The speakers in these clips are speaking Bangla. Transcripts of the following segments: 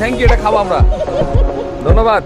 থ্যাংক ইউ এটা খাব আমরা। ধন্যবাদ।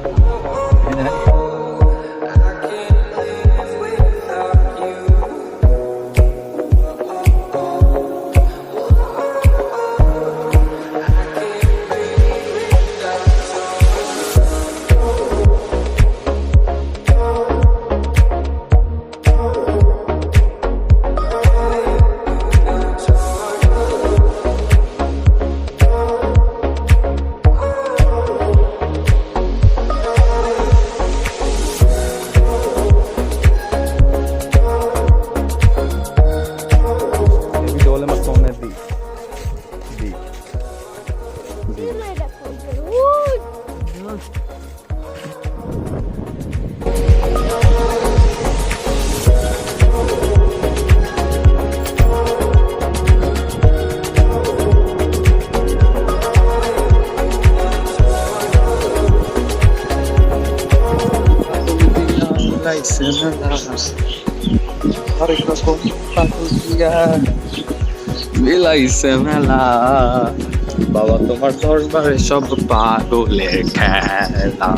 বিলাইছে মেলা বাবা তোমার দরবারে সব পাগলের খেলা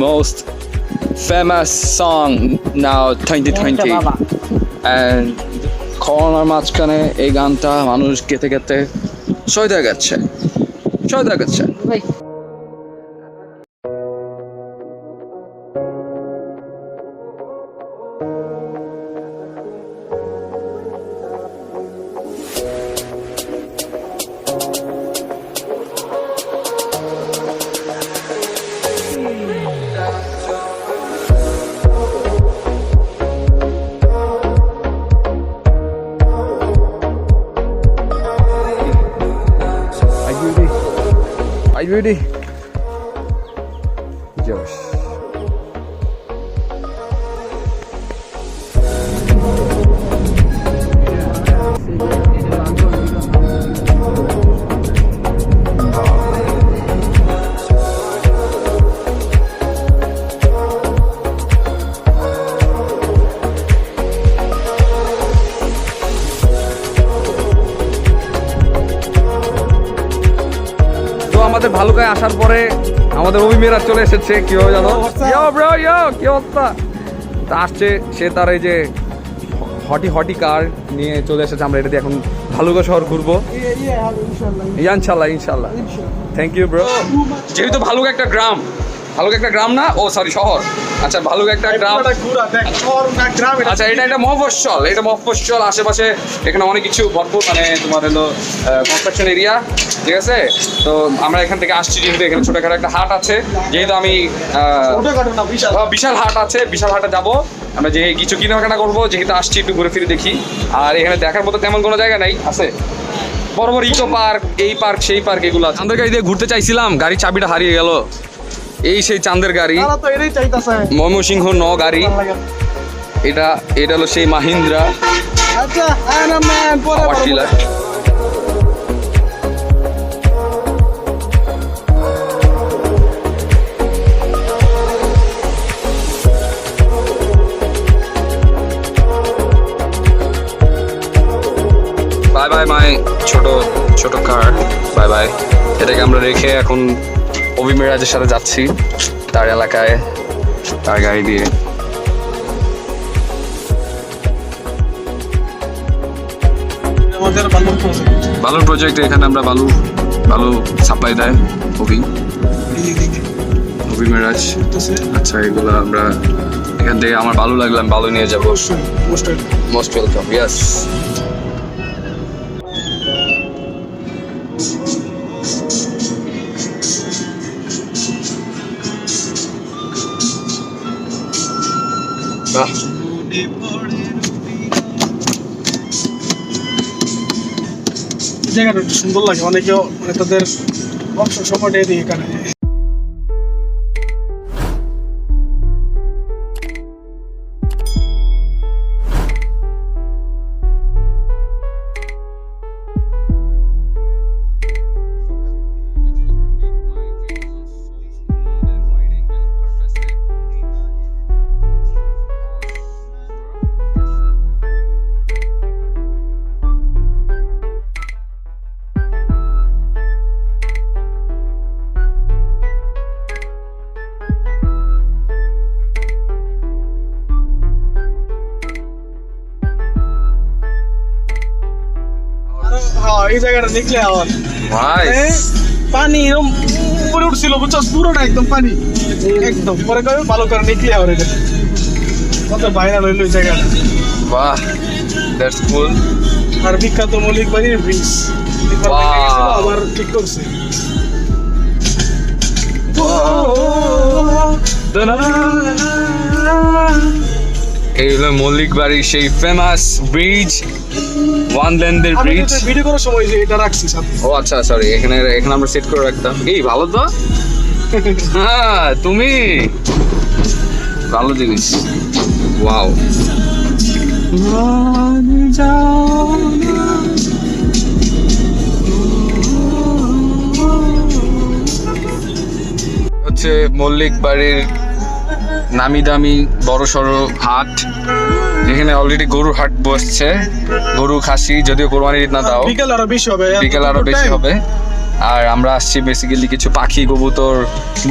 most famous song now twenty twenty and করোনার মাঝখানে এই গানটা মানুষ গেতে গেতে সইতে গেছে সইতে গেছে beauty. ভালুকায় আসার পরে আমাদের অভিমেয়েরা চলে এসেছে কি হবে জানো? কি অবস্থা? তা আসছে সে তার এই যে হটি হটি কার নিয়ে চলে এসেছে আমরা এটা দিয়ে এখন ভালুকা শহর ঘুরবো। ইনশাল্লাহ ইনশাল্লাহ থ্যাংক ইউ ব্রো যেহেতু ভালুকা একটা গ্রাম ভালুকা একটা গ্রাম না? ও সরি শহর। আচ্ছা ভালুকা একটা গ্রাম। আচ্ছা এটা একটা মফস্বল এটা মফস্বল আশেপাশে এখানে অনেক কিছু ভরপুর মানে তোমার হলো কনস্ট্রাকশন এরিয়া ঠিক আছে? তো আমরা এখান থেকে আসছি যেহেতু এখানে ছোটখাটো একটা হাট আছে যেহেতু আমি আহ, বিশাল। হাট আছে বিশাল হাটে যাব। আমরা যে কিছু কেনাকাটা করব যেহেতু আসছি একটু ঘুরে ফিরে দেখি। আর এখানে দেখার মতো তেমন কোনো জায়গা নাই আছে? বড় বড় ইকো পার্ক এই পার্ক সেই পার্ক এগুলো আছে। চাঁদের গাড়ি দিয়ে ঘুরতে চাইছিলাম গাড়ির চাবিটা হারিয়ে গেল। এই সেই চাঁদের গাড়ি। ময়মনসিংহ ন গাড়ি। এটা এটা হলো সেই মাহিন্দ্রা। বাই বাই মাই ছোট ছোট কার বাই বাই এটাকে আমরা রেখে এখন অভি মিরাজের সাথে যাচ্ছি। তার এলাকায় তার গাড়ি দিয়ে। আমাদের বান্দর প্রজেক্ট বালুর প্রজেক্টে এখানে আমরা বালু বালু সাপ্লাই দেয় অভি অভি মেরাজ আচ্ছা এগুলো আমরা এখান থেকে আমার বালু লাগলাম বালু নিয়ে যাব। মোস্ট ওয়েলকাম ইয়াস জায়গাটা একটু সুন্দর লাগে। অনেকে মানে তাদের অবসর সময়টা এদিকে কাটায় জায়গাটা দেখলে আমার ভাই পানি এরকম উপরে উঠছিল বুঝছ পুরোটা একদম পানি। একদম। পরে কবে? ভালো করে নিকলে আমার এটা। কত ভাইরাল হইল এই জায়গাটা। বাহ দ্যাটস কুল আর বিখ্যাত মৌলিক বাড়ির ব্রিজ. আবার ঠিক করছে। এই হলো মল্লিক বাড়ির সেই ফেমাস ব্রিজ ওয়ান লেন্ডের ব্রিজ ভিডিও করার সময় যে এটা রাখছি সাথে। ও আচ্ছা সরি এখানে এখানে আমরা সেট করে রাখতাম। এই ভালো তো? হ্যাঁ তুমি? ভালো জিনিস। ওয়াও হচ্ছে মল্লিক বাড়ির নামি দামি বড় সড়ো হাট। যেখানে অলরেডি গরুর হাট বসছে। গরু খাসি যদিও কোরবানির ঈদ না দাও বিকেল আরও বেশি হবে বিকেল আরও বেশি হবে। আর আমরা আসছি বেসিক্যালি কিছু পাখি কবুতর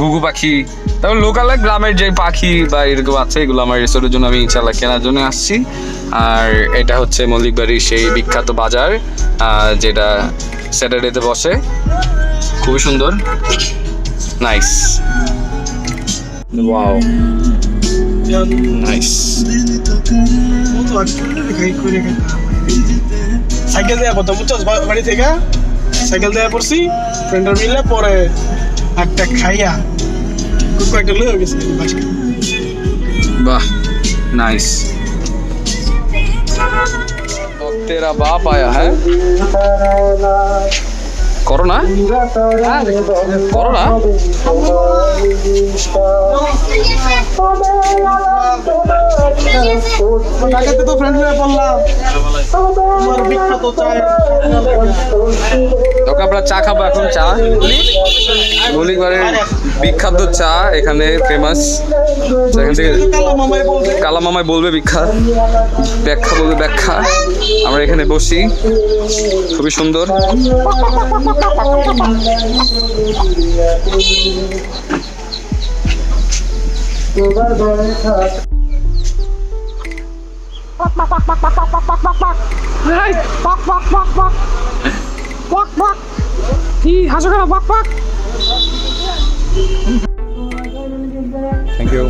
ঘুঘু পাখি। তারপর লোকাল গ্রামের যে পাখি বা এরকম আছে এগুলো আমার রিসোর্টের জন্য আমি ইনশাল্লাহ কেনার জন্য আসছি। আর এটা হচ্ছে মল্লিক বাড়ির সেই বিখ্যাত বাজার যেটা স্যাটারডেতে বসে। খুবই সুন্দর। নাইস ওয়াও নাইস সাইকেল দেওয়া করতাম বুঝছো বা- বাড়ি থেকে সাইকেল দেওয়া পড়ছি ফ্রেন্ডের মিলে পরে একটা খাইয়া কয়েকটা লয়ে গেছে বাসায় वाह नाइस तेरा बाप आया है করোনা? হ্যাঁ, করোনা? আমরা চা খাব এখন চা। মৌলিকবারের বিখ্যাত চা এখানে ফেমাস এখান থেকে কালামামায় বলবে বিখ্যাত। ব্যাখ্যা বলবে ব্যাখ্যা। এখানে বসি। খুবই সুন্দর। হাসো কেন বাক বাক থ্যাংক ইউ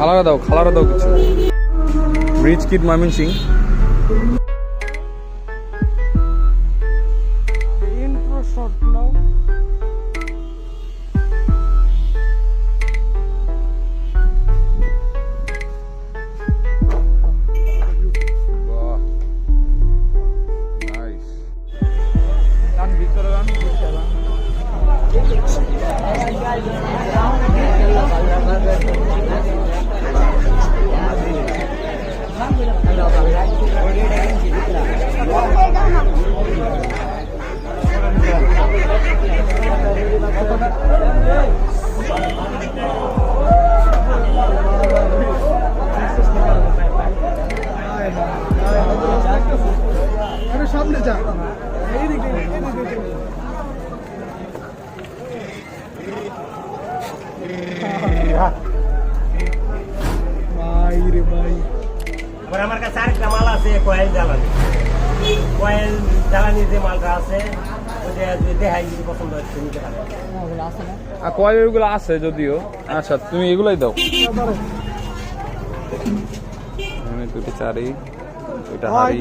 খালারা দাও খালারা দাও কিছু। ব্রিজ কিট ময়মন পছন্দ আর কয়েলেরগুলো আছে যদিও। আচ্ছা তুমি এগুলাই দাও। এখানে দুটি চারি হ্যাঁ হাড়ি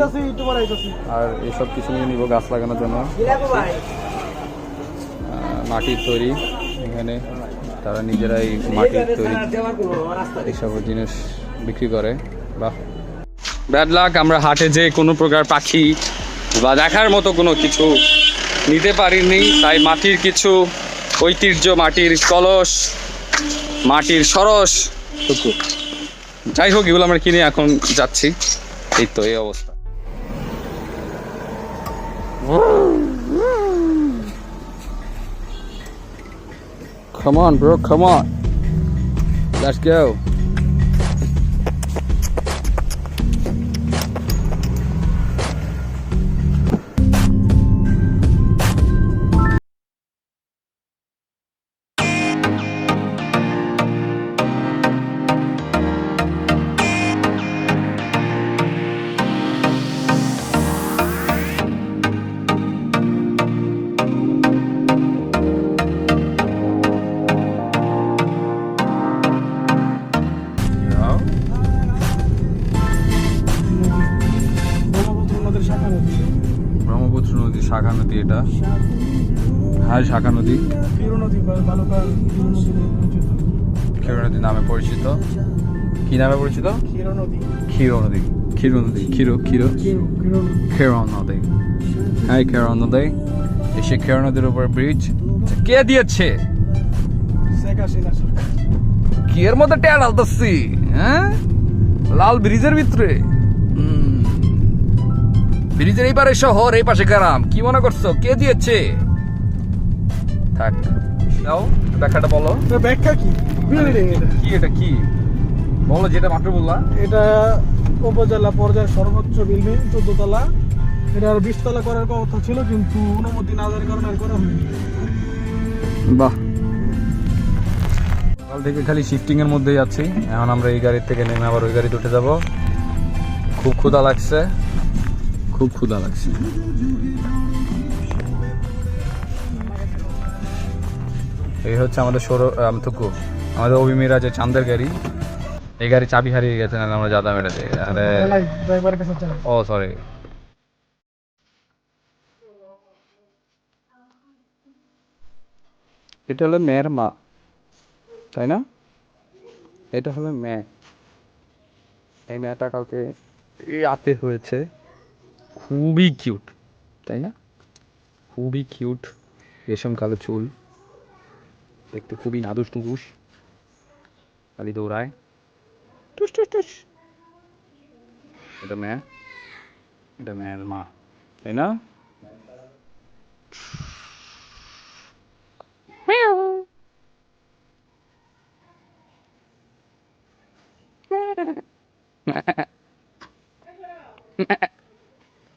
আর এসব কিছু নিয়ে নিব গাছ লাগানোর জন্য। মাটির তৈরি এখানে। তারা নিজেরাই মাটির তৈরি এইসব জিনিস বিক্রি করে। বাহ। ব্যাড লাক আমরা হাটে যে কোনো প্রকার পাখি বা দেখার মতো কোনো কিছু নিতে পারিনি তাই মাটির কিছু ঐতিহ্য মাটির কলস মাটির সরস যাই হোক এগুলো আমরা কিনে এখন যাচ্ছি এই তো এই অবস্থা Come on, bro, come on. Let's go. হ্যাঁ শাখা নদী। ক্ষীর নদী নামে পরিচিত। কি নামে পরিচিত। ক্ষীর নদী ক্ষীর নদী ক্ষীর নদী ক্ষীর ক্ষীর। ক্ষীর নদী হ্যাঁ ক্ষীর নদী এসে ক্ষীর নদীর উপর ব্রিজ কে দিয়েছে? কি এর মধ্যে ট্যাড আলতাছি হ্যাঁ? লাল ব্রিজের ভিতরে। ব্রিজের এই পারে শহর এই পাশে গ্রাম। কি মনে করছ? কে দিয়েছে? থাক। দাও ব্যাখ্যাটা বলো। ব্যাখ্যা কি? বিল্ডিং এটা। কি এটা কি? বলো যেটা মাত্র বললা। এটা উপজেলা পর্যায়ের সর্বোচ্চ বিল্ডিং চোদ্দ তলা এটা আর বিশ তলা করার কথা ছিল কিন্তু অনুমতি না দেওয়ার কারণে আর করা হয়নি। বাহ। সকাল থেকে খালি শিফটিং এর মধ্যেই আছি। এখন আমরা এই গাড়ির থেকে নেমে আবার ওই গাড়িতে উঠে যাব। খুব ক্ষুধা লাগছে। খুব ক্ষুধা লাগছে। এই হচ্ছে আমাদের সৌর থুকু। আমাদের অভিমিরা যে চান্দের গাড়ি, এই গাড়ি চাবি হারিয়ে গেছে, নাহলে আমরা যাতাম এটাতে আরে। ও সরি এটা হলো মেয়ের মা, তাই না? এটা হলো মেয়ে। এই মেয়েটা কাউকে রাতে হয়েছে। খুবই কিউট তাই না? খুবই কিউট রেশম কালো চুল। দেখতে খুবই নাদুস টুকুস খালি দৌড়ায়। টুস টুস টুস। এটা মেয়ে এটা মেয়ের মা তাই না?